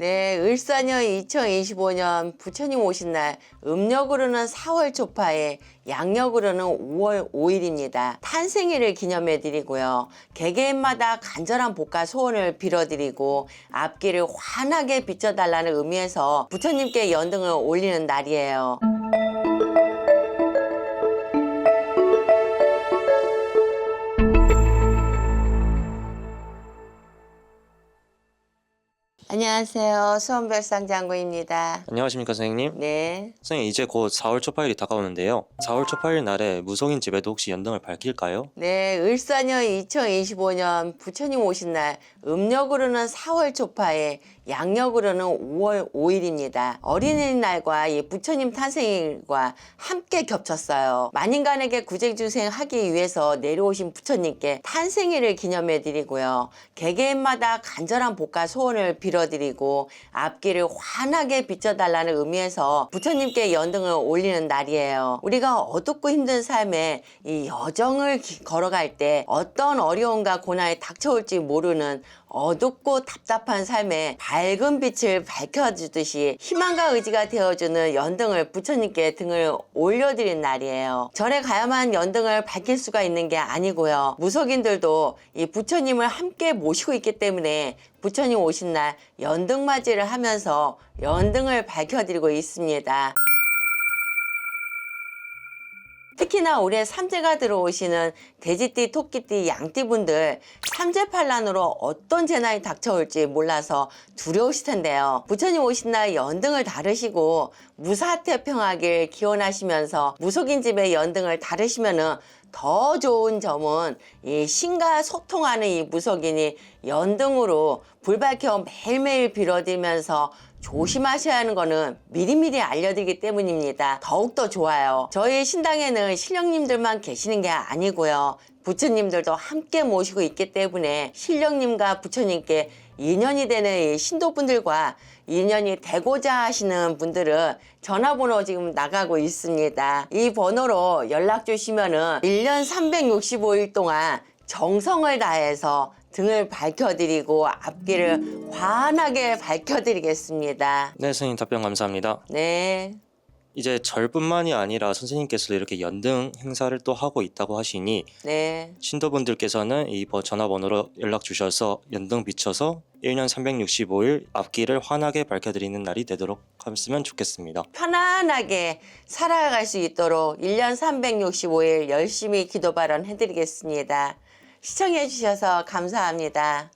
네, 을사년 2025년 부처님 오신 날 음력으로는 4월 초파에 양력으로는 5월 5일입니다. 탄생일을 기념해 드리고요. 개개인마다 간절한 복과 소원을 빌어 드리고 앞길을 환하게 비춰 달라는 의미에서 부처님께 연등을 올리는 날이에요. 안녕하세요. 수원별상 장구입니다. 안녕하십니까 선생님. 네. 선생님 이제 곧 4월 초파일이 다가오는데요. 4월 초파일 날에 무속인 집에도 혹시 연등을 밝힐까요? 네, 을사년 2025년 부처님 오신 날 음력으로는 4월 초파에 양력으로는 5월 5일입니다. 어린이날과 이 부처님 탄생일과 함께 겹쳤어요. 만인간에게 구제주생하기 위해서 내려오신 부처님께 탄생일을 기념해 드리고요. 개개인마다 간절한 복과 소원을 빌어 드리고 앞길을 환하게 비춰달라는 의미에서 부처님께 연등을 올리는 날이에요. 우리가 어둡고 힘든 삶에 이 여정을 기- 걸어갈 때 어떤 어려움과 고난이 닥쳐올지 모르는 어둡고 답답한 삶에 밝은 빛을 밝혀주듯이 희망과 의지가 되어주는 연등을 부처님께 등을 올려드린 날이에요. 절에 가야만 연등을 밝힐 수가 있는 게 아니고요. 무속인들도 이 부처님을 함께 모시고 있기 때문에 부처님 오신 날 연등 맞이를 하면서 연등을 밝혀드리고 있습니다. 특히나 올해 삼재가 들어오시는 돼지띠, 토끼띠, 양띠분들 삼재팔란으로 어떤 재난이 닥쳐올지 몰라서 두려우실 텐데요. 부처님 오신 날 연등을 다르시고 무사태평하길 기원하시면서 무속인 집에 연등을 다르시면은 더 좋은 점은 이 신과 소통하는 이 무속인이 연등으로 불 밝혀 매일매일 빌어들면서 조심하셔야 하는 거는 미리미리 알려드리기 때문입니다. 더욱더 좋아요. 저희 신당에는 신령님들만 계시는 게 아니고요. 부처님들도 함께 모시고 있기 때문에 신령님과 부처님께 인연이 되는 이 신도분들과 인연이 되고자 하시는 분들은 전화번호 지금 나가고 있습니다. 이 번호로 연락 주시면은 1년 365일 동안 정성을 다해서 등을 밝혀드리고 앞길을 환하게 밝혀드리겠습니다. 네 선생님 답변 감사합니다. 네. 이제 절뿐만이 아니라 선생님께서도 이렇게 연등 행사를 또 하고 있다고 하시니 네. 신도분들께서는 이 번- 전화번호로 연락 주셔서 연등 비춰서 1년 365일 앞길을 환하게 밝혀드리는 날이 되도록 하셨으면 좋겠습니다. 편안하게 살아갈 수 있도록 1년 365일 열심히 기도 발언 해드리겠습니다. 시청해 주셔서 감사합니다.